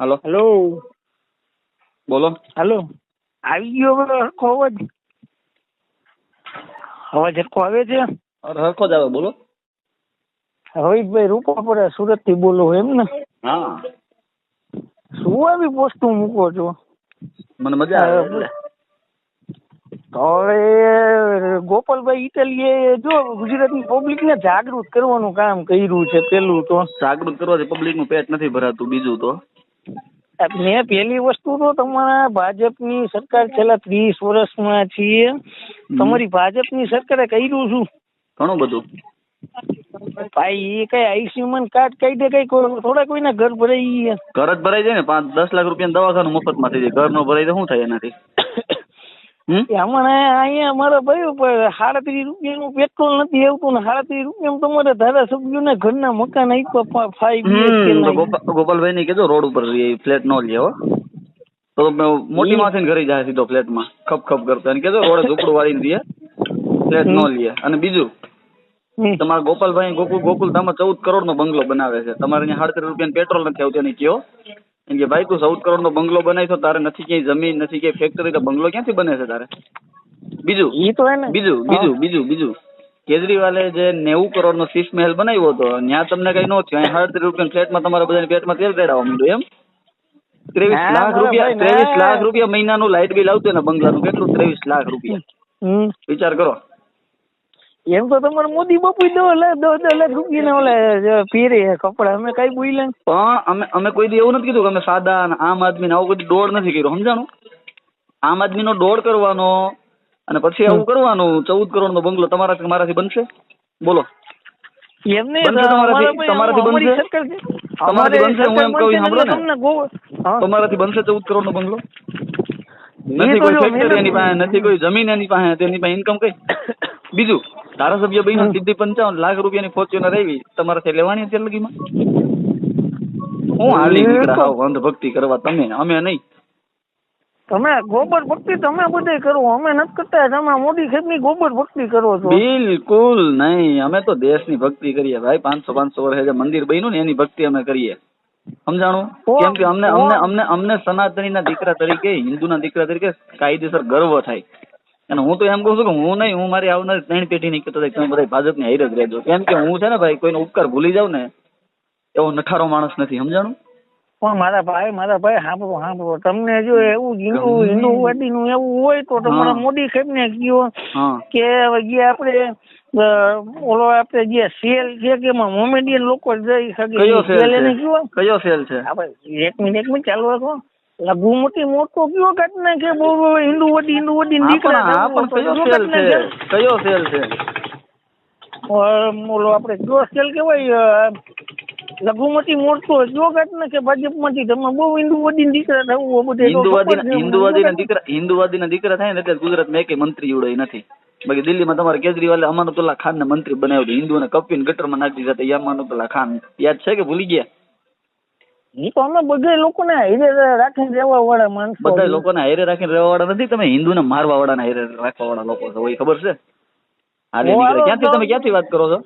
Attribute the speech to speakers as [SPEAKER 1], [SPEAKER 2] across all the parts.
[SPEAKER 1] હાલો.
[SPEAKER 2] Hello.
[SPEAKER 1] બોલો.
[SPEAKER 2] Hello. આવી ગયો હરખો અવાજ. અવાજ હરખો આવે છે?
[SPEAKER 1] હરખો જ આવે બોલો.
[SPEAKER 2] રોહિતભાઈ રૂપાપરા સુરતથી બોલો એમ ને?
[SPEAKER 1] હા.
[SPEAKER 2] શું આવી પોસ્ટો મૂકો છો?
[SPEAKER 1] મને મજા આવે.
[SPEAKER 2] હવે ગોપાલભાઈ ઇટાલીએ જો ગુજરાતની પબ્લિક ને જાગૃત કરવાનું કામ કર્યું છે પેલું તો.
[SPEAKER 1] જાગૃત કરવાથી પબ્લિકનું પેટ નથી ભરાતું બીજું તો.
[SPEAKER 2] મેં પેલી વસ્તુ તો તમારા ભાજપની સરકાર છેલ્લા ત્રીસ વર્ષમાં છીએ તમારી ભાજપની સરકારે કર્યું શું?
[SPEAKER 1] ઘણું બધું.
[SPEAKER 2] ભાઈ એ કઈ આયુષ્યમાન કાર્ડ કઈ દે કઈ થોડા કોઈના ઘર ભરાઈ
[SPEAKER 1] ઘર જ ભરાઈ જાય ને પાંચ દસ લાખ રૂપિયા દવાખાનું મફતમાં થઈ જાય. ઘર નો ભરાય તો શું થાય એનાથી?
[SPEAKER 2] હમણાં અહીંયા અમારે ભાઈ સાડત્રીસ રૂપિયાનું પેટ્રોલ નથી આવતું ને સાડત્રીસ રૂપિયામાં તમારે ધારાસભ્યોને ઘરના મકાન આપ્યા ફાઈવ
[SPEAKER 1] ગોપાલભાઈ ને કીધું રોડ ઉપર ફ્લેટ નો લે હો. તો મોટી માથે ઘરે જાય સીધો ફ્લેટમાં ખપ ખપ કરતો. એને કીધું રોડે ઝૂંપડું વાળી દે ફ્લેટ નો લે. અને બીજું તમારા ગોપાલભાઈ ગોકુલ ગોકુલધામમાં ચૌદ કરોડ નો બંગલો બનાવે છે. તમારે અહીંયા સાડત્રીસ રૂપિયા પેટ્રોલ નથી આવતું એને કયો એમ કે ભાઈ તું ચૌદ કરોડ નો બંગલો બનાવી તો તારે નથી ક્યાંય જમીન નથી ક્યાંય ફેક્ટરી તો બંગલો ક્યાંથી બને છે તારે? બીજું
[SPEAKER 2] ઈ તો એને
[SPEAKER 1] બીજું બીજું બીજું બીજું. કેજરીવાલે જે નેવું કરોડ નો શીશ મહેલ બનાવ્યો હતો ત્યાં તમને કઈ નો થયું. અહીં સાડત્રીસ રૂપિયા ફ્લેટમાં તમારા બધાની પેટમાં તેલ રેડાવા માંડ્યું એમ? ત્રેવીસ લાખ રૂપિયા ત્રેવીસ લાખ રૂપિયા મહિનાનું લાઇટ બિલ આવતું ને બંગલાનું. કેટલું? ત્રેવીસ લાખ રૂપિયા. વિચાર કરો.
[SPEAKER 2] એમ તો તમારે મોદી બાપુ દો લાખ દો દો લાખ રૂપિયાના ઓલા પહેરે કપડા. અમે કઈ બોલ્યા
[SPEAKER 1] પણ અમે અમે કોઈ દી એવું નથી કીધું કે અમે સાદા અને આમ આદમી આવું કોઈ દોડ નથી કર્યો. સમજાણું? આમ આદમીનો દોડ કરવાનો અને પછી આવું કરવાનું ચૌદ કરોડ નો બંગલો તમારાથી મારાથી બનશે? બોલો.
[SPEAKER 2] એમને
[SPEAKER 1] તમારાથી- બનશે? તમારાથી બનશે? હું એમ કહું સાંભળો ને. તમારાથી બનશે ચૌદ કરોડ નો બંગલો નથી કોઈ ફેક્ટરી એની પાસે નથી કોઈ જમીન એની પાસે તેની પાસે ઇન્કમ કઈ? બીજું? ધારાસભ્ય બન્યા સીધી પંચાવન લાખ રૂપિયાની ફોર્ચ્યુનર આવી. તમારાથી લેવાની છે લગીમાં? હું હાલી નીકળ્યા હાવ અંધભક્તિ કરવા તમે અમે નહીં.
[SPEAKER 2] તમે ગોબર ભક્તિ તમે બધે કરો અમે નથી કરતા તમે મોદી સાહેબની ગોબર ભક્તિ કરો છો.
[SPEAKER 1] બિલકુલ નહીં. અમે તો દેશની ભક્તિ કરીએ ભાઈ. પાંચસો પાંચસો વર્ષે જે મંદિર બન્યું ને એની ભક્તિ અમે કરીએ. સમજાણું? કેમ કે અમને અમને અમને અમને સનાતની ના દીકરા તરીકે હિન્દુના દીકરા તરીકે કાયદેસર ગર્વ થાય. અને હું તો એમ કહું છું કે હું નહીં હું મારી આવનારી ત્રણ પેઢી નહીં કહેતો તમે બધા ભાજપની હારે જ રહેજો. કેમ કે હું છે ને ભાઈ કોઈનો ઉપકાર ભૂલી જાઉં ને એવો નઠારો માણસ નથી સમજાણું?
[SPEAKER 2] પણ મારા ભાઈ મારા ભાઈ સાંભળો સાંભળો. તમને જો એવું હિન્દુ હિન્દુવાદી નું એવું હોય તો તમારા મોદી સાહેબ ને કયો કે જે આપણે અ, ઓલો આપણે જે સેલ છે કે એમાં મોમેડિયન લોકો જઈ શકે.
[SPEAKER 1] કયો
[SPEAKER 2] સેલ એને કયો?
[SPEAKER 1] કયો સેલ છે?
[SPEAKER 2] આપણે એક મિનિટ એક મિનિટ ચાલુ રાખો. લઘુ મોટી કયો કાઢ કે બહુ હિન્દુ વડી હિન્દુ
[SPEAKER 1] વડી
[SPEAKER 2] દીકરા
[SPEAKER 1] પણ હા પણ કયો
[SPEAKER 2] કયો
[SPEAKER 1] સેલ છે? કયો સેલ છે?
[SPEAKER 2] ઓલો આપણે કયો સેલ કેવાય લઘુમતી મોટો જો કાઢ નાખે ભાજપમાંથી તમે બહુ હિન્દુવાદી દીકરા થવું બધે
[SPEAKER 1] હિન્દુવાદી હિન્દુવાદીના દીકરા હિન્દુવાદીના દીકરા થાય ને એટલે ગુજરાતમાં કે મંત્રી જોડે નથી. બાકી દિલ્હીમાં તમારે કેજરીવાલે અમાનુતુલ્લા ખાન ને મંત્રી બનાવ્યો હિન્દુ હિન્દુઓને કપીને ગટરમાં નાખી દીધા હતા. એ ખાન. યાદ છે કે ભૂલી ગયા?
[SPEAKER 2] ઈ તો અમે બધા લોકોને હારે રાખીને રહેવા વાળા માણસો
[SPEAKER 1] બધા લોકોને હારે રાખીને રહેવા વાળા નથી. તમે હિન્દુને મારવા વાળા હારે રાખવા વાળા લોકો છો એ ખબર છે? નીકળે. ક્યાંથી તમે ક્યાંથી વાત કરો છો?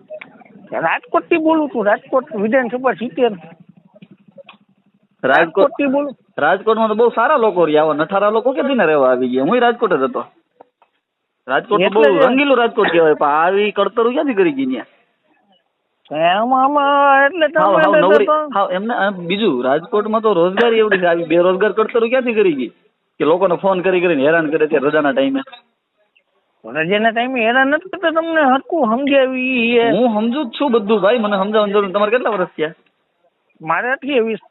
[SPEAKER 2] રાજકોટથી બોલું છું. રાજકોટ વિધાનસભા સિત્તેર. રાજકોટથી બોલું.
[SPEAKER 1] રાજકોટમાં તો બહુ સારા લોકો રહ્યા. આવા નઠારા લોકો ક્યાંથી ને રહેવા આવી ગયા? હું રાજકોટ જ હતો. રાજકોટ બહુ રંગીલું રાજકોટ કહેવાય. પણ આવી કડતરું ક્યાંથી કરી ગઈ ત્યાં? બીજું રાજકોટમાં તો રોજગારી એવડી આવી બેરોજગાર કડતરો ક્યાંથી કરી ગઈ? કે લોકોને ફોન કરી કરીને હેરાન કરે છે રજાના ટાઈમે?
[SPEAKER 2] રજાના ટાઈમે હેરાન નથી કરતા તમને હરકું સમજાવી
[SPEAKER 1] હું સમજુ જ છું બધું ભાઈ મને સમજાવવાનું જરૂર તમારે કેટલા વર્ષ થયા?
[SPEAKER 2] મારે અઠ્યાવીસ.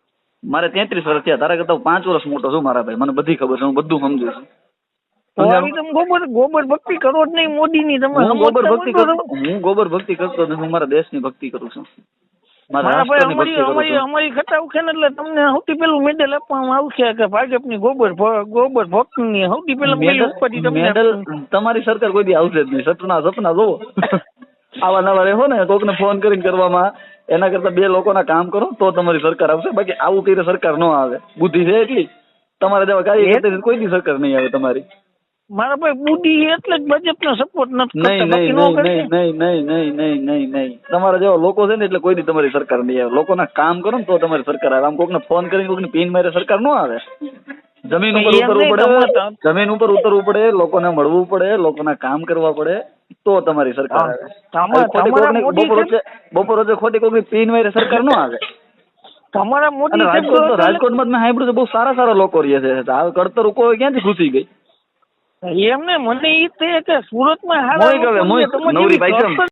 [SPEAKER 1] મારે તેત્રીસ વર્ષ થયા. તારા કરતા પાંચ વર્ષ મોટો છું મારા ભાઈ. મને બધી ખબર છે હું બધું સમજુ છું.
[SPEAKER 2] ગોબર ગોબર ભક્તિ કરો જ નહીં મોદીની તમે
[SPEAKER 1] હું ગોબર ભક્તિ
[SPEAKER 2] હોય
[SPEAKER 1] કરતો હું ગોબર ભક્તિ કરતો નથી હું મારા દેશની ભક્તિ કરું છું.
[SPEAKER 2] અમારી ને એટલે તમને સૌથી પેલું મેડલ આપવામાં આવશે કે ભાજપની ગોબર ભ- ગોબર ભક્તની સૌથી પેલા
[SPEAKER 1] મેડલ
[SPEAKER 2] તમને
[SPEAKER 1] મેડલ
[SPEAKER 2] આપશું.
[SPEAKER 1] તમારી સરકાર કોઈ દી આવશે જ નહીં. સપના સપના જોવો. આવા નવા રહેવો ને કોકને ફોન કરીને કરવામાં. એના કરતા બે લોકોના કામ કરો તો તમારી સરકાર આવશે. બાકી આવું કરીને સરકાર ન આવે? બુદ્ધિ છે એટલી. તમારા જેવા કાર્ય કોઈ દી સરકાર નહીં આવે તમારી.
[SPEAKER 2] મારા ભાઈ બુડી એટલે જ ભાજપને સપોર્ટ નથી
[SPEAKER 1] નહીં
[SPEAKER 2] કરતા
[SPEAKER 1] નહીં
[SPEAKER 2] બાકી ન
[SPEAKER 1] નહીં
[SPEAKER 2] કરતી.
[SPEAKER 1] નહીં નહીં નહીં નહીં નહીં નહીં. તમારા જેવા લોકો છે ને એટલે કોઈ દી તમારી સરકાર નહીં આવે. લોકોના કામ કરો ને તો તમારી સરકાર આવે. આમ કોકને ફોન કરીને કોકને પીન મારે સરકાર નો આવે. જમીન ઉપર
[SPEAKER 2] એમ
[SPEAKER 1] ઉતરવું
[SPEAKER 2] નહીં,
[SPEAKER 1] પડે
[SPEAKER 2] તમારે-
[SPEAKER 1] જમીન ઉપર ઉતરવું પડે લોકોને મળવું પડે લોકોના કામ કરવા પડે તો તમારી સરકાર
[SPEAKER 2] હા.
[SPEAKER 1] આવે.
[SPEAKER 2] તમા-
[SPEAKER 1] આવી ખોટી
[SPEAKER 2] તમારા
[SPEAKER 1] કોકની
[SPEAKER 2] મોદી
[SPEAKER 1] બપોર
[SPEAKER 2] છે-
[SPEAKER 1] વચ્ચે બપોર વચ્ચે ખોટી કોકની પીન મારે સરકાર નો આવે.
[SPEAKER 2] તમારા
[SPEAKER 1] અને
[SPEAKER 2] મોદી સાહેબ
[SPEAKER 1] રાજકોટ તો
[SPEAKER 2] તો
[SPEAKER 1] રાજકોટમાં જ મેં સાંભળ્યું છે બહુ સારા સારા લોકો રહે છે. આ કડતર ઉકો ક્યાંથી ઘૂસી ગઈ?
[SPEAKER 2] એમને મને ઈ તે કે સુરતમાં હારા
[SPEAKER 1] મોઈ કવે મોઈ નવરી ભાઈ છે